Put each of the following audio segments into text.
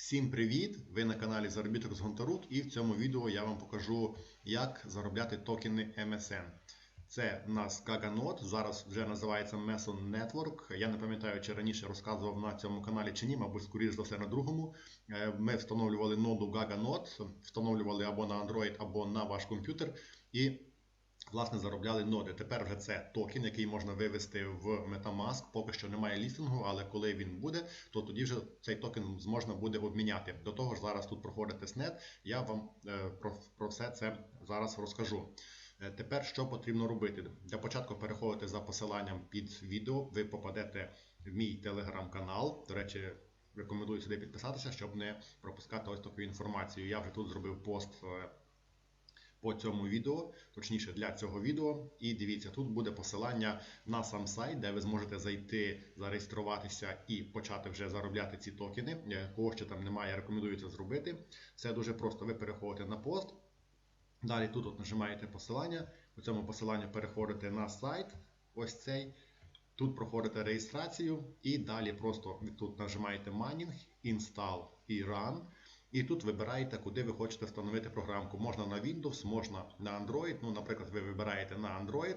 Всім привіт! Ви на каналі Заробіток з Гонтарук і в цьому відео я вам покажу, як заробляти токени MSN. Це в нас GagaNode, зараз вже називається Meson Network. Я не пам'ятаю, чи раніше розказував на цьому каналі чи ні, мабуть, скоріш за все на другому. Е, Ми встановлювали ноду GagaNode, встановлювали або на Android, або на ваш комп'ютер. І власне заробляли ноди. Тепер вже це токен, який можна вивести в Metamask. Поки що немає лістингу, але коли він буде, то тоді вже цей токен можна буде обміняти. До того ж, зараз тут проходить тестнет. Я вам е, про, про все це зараз розкажу. Е, Тепер що потрібно робити? Для початку переходите за посиланням під відео. Ви попадете в мій телеграм-канал. До речі, рекомендую сюди підписатися, щоб не пропускати ось таку інформацію. Я вже тут зробив пост. По цьому відео, точніше для цього відео. І дивіться, тут буде посилання на сам сайт, де ви зможете зайти, зареєструватися і почати вже заробляти ці токени. Е, Кого ще там немає, рекомендую це зробити. Все дуже просто. Ви переходите на пост. Далі тут от нажимаєте посилання. По цьому посиланню переходите на сайт. Ось цей. Тут проходите реєстрацію і далі просто тут нажимаєте Mining, Install і Run. І тут вибираєте, куди ви хочете встановити програмку. Можна на Windows, можна на Android. Ну, Наприклад, ви вибираєте на Android.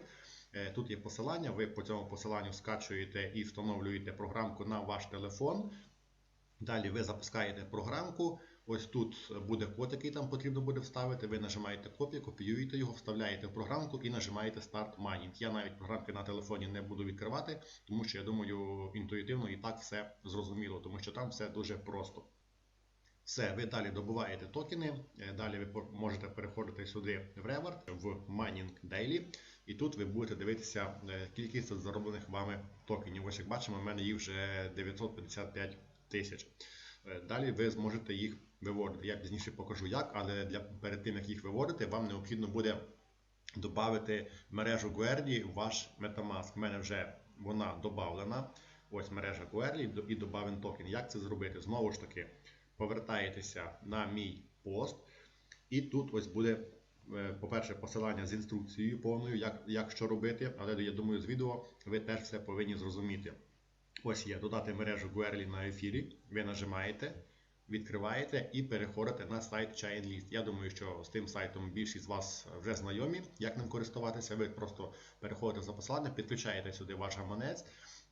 Е, Тут є посилання, ви по цьому посиланню скачуєте і встановлюєте програмку на ваш телефон. Далі ви запускаєте програмку. Ось тут буде код, який там потрібно буде вставити. Ви нажимаєте копію, копіюєте його, вставляєте в програмку і нажимаєте Start Mining. Я навіть програмки на телефоні не буду відкривати, тому що я думаю, інтуїтивно і так все зрозуміло, тому що там все дуже просто. Все, ви далі добуваєте токени. е, Далі ви можете переходити сюди в Reward, в Mining Daily. І тут ви будете дивитися е, кількість зароблених вами токенів. Ось як бачимо, в мене їх вже 955 тисяч. Е, Далі ви зможете їх виводити. Я пізніше покажу як, але для, перед тим як їх виводити, вам необхідно буде додати мережу Guerdi в ваш Metamask. У мене вже вона додавлена. Ось мережа Guerdi і додавен токен. Як це зробити? Знову ж таки, повертаєтеся на мій пост, і тут ось буде, е, по-перше, посилання з інструкцією повною, як, як що робити, але я думаю, з відео ви теж все повинні зрозуміти. Ось є додати мережу Guerli на ефірі. Ви нажимаєте, відкриваєте і переходите на сайт ChainList. Я думаю, що з тим сайтом більшість з вас вже знайомі, як ним користуватися. Ви просто переходите за посилання, підключаєте сюди ваш гаманець.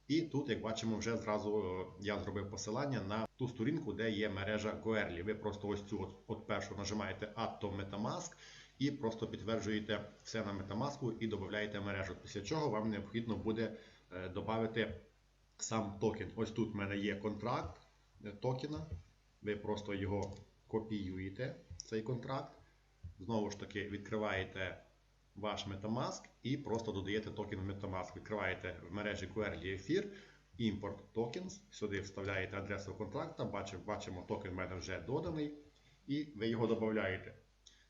І тут, як бачимо, вже зразу е, я зробив посилання на ту сторінку, де є мережа Goerli. Ви просто ось цю от, от першу нажимаєте to Metamask і просто підтверджуєте все на Metamask і додаєте мережу. Після чого вам необхідно буде е, додати сам токен. Ось тут в мене є контракт е, токена. Ви просто його копіюєте, цей контракт. Знову ж таки, відкриваєте ваш Metamask і просто додаєте токен в Metamask. Відкриваєте в мережі Query Ефір, Import Tokens, сюди вставляєте адресу контракта, бачимо, бачимо токен в мене вже доданий, і ви його додаєте.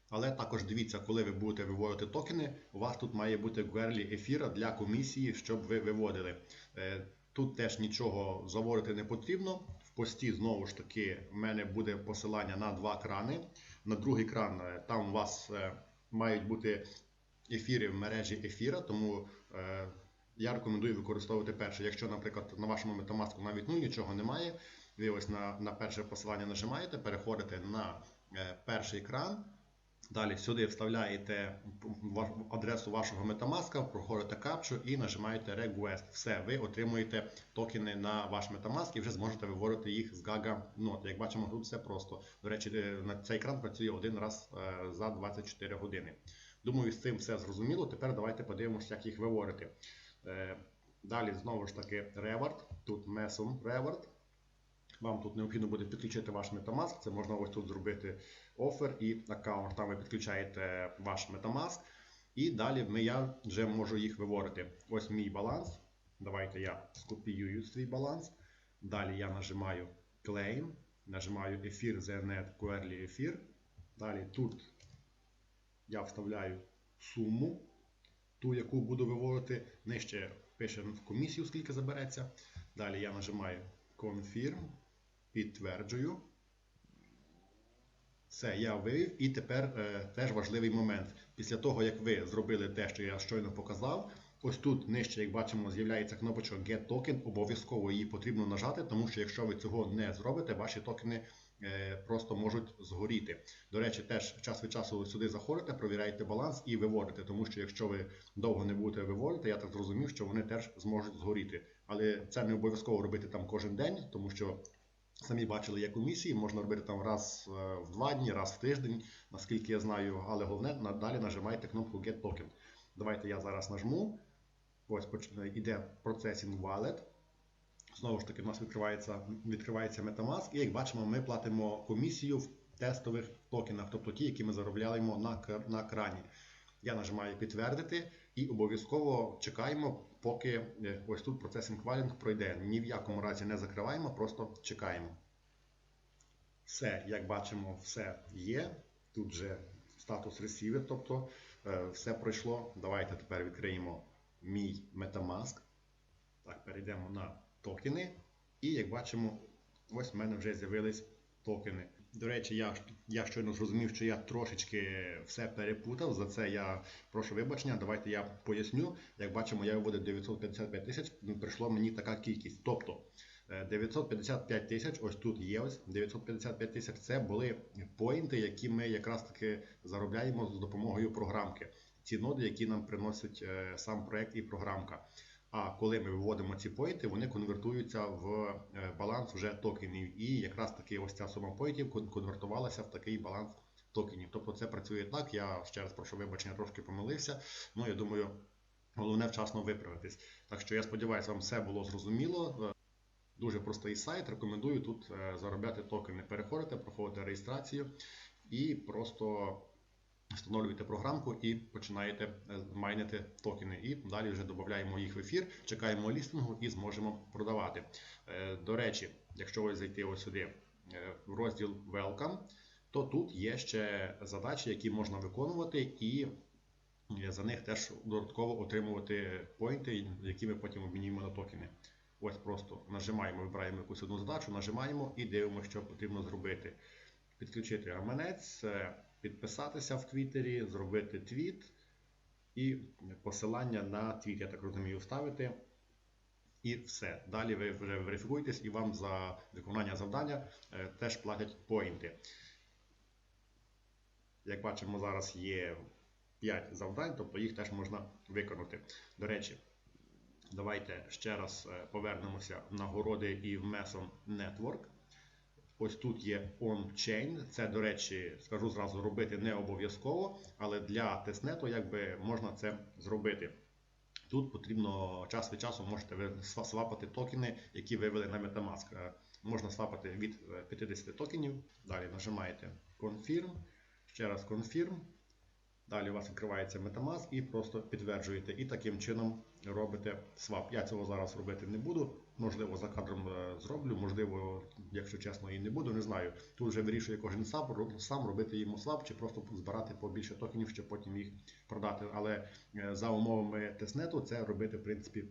Але також дивіться, коли ви будете виводити токени, у вас тут має бути Guerli ефіра для комісії, щоб ви виводили. Е, Тут теж нічого заводити не потрібно. В пості знову ж таки в мене буде посилання на два крани. На другий кран е, там у вас е, мають бути ефіри в мережі ефіра, тому е, я рекомендую використовувати перше. Якщо, наприклад, на вашому Metamask навіть ну, нічого немає, ви ось на, на перше посилання нажимаєте, переходите на е, перший екран. Далі сюди вставляєте адресу вашого Metamask, проходите капчу і нажимаєте Request. Все, ви отримуєте токени на ваш Metamask і вже зможете виводити їх з Gaga Node. Як бачимо, тут все просто. До речі, е, на цей екран працює один раз е, за 24 години. Думаю, з цим все зрозуміло. Тепер давайте подивимося, як їх виводити. Е, Далі знову ж таки Reward. Тут Meson Reward. Вам тут необхідно буде підключити ваш Metamask. Це можна ось тут зробити офер і аккаунт. Там ви підключаєте ваш Metamask. І далі ми, я вже можу їх виводити. Ось мій баланс. Давайте я скопіюю свій баланс. Далі я нажимаю Claim, нажимаю ефір ZNet Query ефір. Далі тут я вставляю суму, ту, яку буду виводити. Нижче пише в комісію, скільки забереться. Далі я нажимаю Confirm, підтверджую. Все, я вивів. І тепер е, теж важливий момент. Після того, як ви зробили те, що я щойно показав, Ось тут нижче, як бачимо, з'являється кнопочка Get Token. Обов'язково її потрібно нажати, тому що якщо ви цього не зробите, ваші токени просто можуть згоріти. До речі, теж час від часу сюди заходите, провіряєте баланс і виводите, тому що якщо ви довго не будете виводити, я так зрозумів, що вони теж зможуть згоріти. Але це не обов'язково робити там кожен день, тому що самі бачили, є комісії, можна робити там раз е, в два дні, раз в тиждень, наскільки я знаю, але головне надалі нажимайте кнопку Get Token. Давайте я зараз нажму. Ось поч- іде Processing Wallet. Знову ж таки, у нас відкривається, відкривається Metamask, і як бачимо, ми платимо комісію в тестових токенах, тобто ті, які ми заробляємо на, на крані. Я нажимаю підтвердити і обов'язково чекаємо, поки е, ось тут процесинг валінг пройде. Ні в якому разі не закриваємо, просто чекаємо. Все, як бачимо, все є. Тут же статус receiver, тобто е, все пройшло. Давайте тепер відкриємо мій Metamask. Так, перейдемо на токени. І як бачимо, ось в мене вже з'явились токени. До речі, я, я щойно зрозумів, що я трошечки все перепутав. За це я прошу вибачення. Давайте я поясню. Як бачимо, я виводив 955 тисяч, прийшло мені така кількість. Тобто е, 955 тисяч, ось тут є ось 955 тисяч. Це були поінти, які ми якраз таки заробляємо з допомогою програмки. Ці ноди, які нам приносять е, сам проект і програмка. А коли ми виводимо ці поінти, вони конвертуються в е, баланс вже токенів. І якраз таки ось ця сума поінтів кон- конвертувалася в такий баланс токенів. Тобто це працює так. Я ще раз прошу вибачення, трошки помилився. Ну я думаю, головне вчасно виправитись. Так що я сподіваюся, вам все було зрозуміло. Е, Дуже простий сайт. Рекомендую тут е, заробляти токени. Переходите, проходите реєстрацію і просто встановлюєте програмку і починаєте е, майнити токени. І далі вже додаємо їх в ефір, чекаємо лістингу і зможемо продавати. Е, До речі, якщо ви зайти ось сюди е, в розділ Welcome, то тут є ще задачі, які можна виконувати, і за них теж додатково отримувати поінти, які ми потім обмінюємо на токени. Ось просто нажимаємо, вибираємо якусь одну задачу, нажимаємо і дивимося, що потрібно зробити. Підключити гаманець, підписатися в Твіттері, зробити твіт і посилання на твіт, я так розумію, вставити. І все. Далі ви вже верифікуєтесь і вам за виконання завдання е, теж платять поінти. Як бачимо, зараз є 5 завдань, тобто їх теж можна виконати. До речі, давайте ще раз е, повернемося в нагороди і в Meson Network. Ось тут є on-chain. Це, до речі, скажу зразу, робити не обов'язково, але для тестнету якби можна це зробити. Тут потрібно час від часу можете свапати токени, які вивели на Metamask. Е, Можна свапати від е, 50 токенів. Далі нажимаєте Confirm, ще раз Confirm. Далі у вас відкривається Metamask і просто підтверджуєте. І таким чином робите свап. Я цього зараз робити не буду. Можливо, за кадром е, зроблю, можливо, якщо чесно, і не буду, не знаю. Тут вже вирішує кожен сам, сам робити йому свап, чи просто збирати побільше токенів, щоб потім їх продати. Але е, за умовами тестнету це робити, в принципі,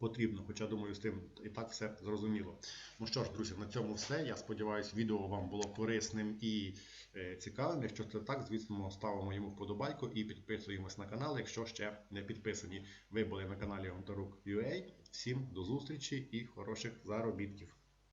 потрібно. Хоча, думаю, з тим і так все зрозуміло. Ну що ж, друзі, на цьому все. Я сподіваюся, відео вам було корисним і е, цікавим. Якщо це так, звісно, ставимо йому вподобайку і підписуємось на канал, якщо ще не підписані. Ви були на каналі Гонтарук.ua. Всім до зустрічі і хороших заробітків.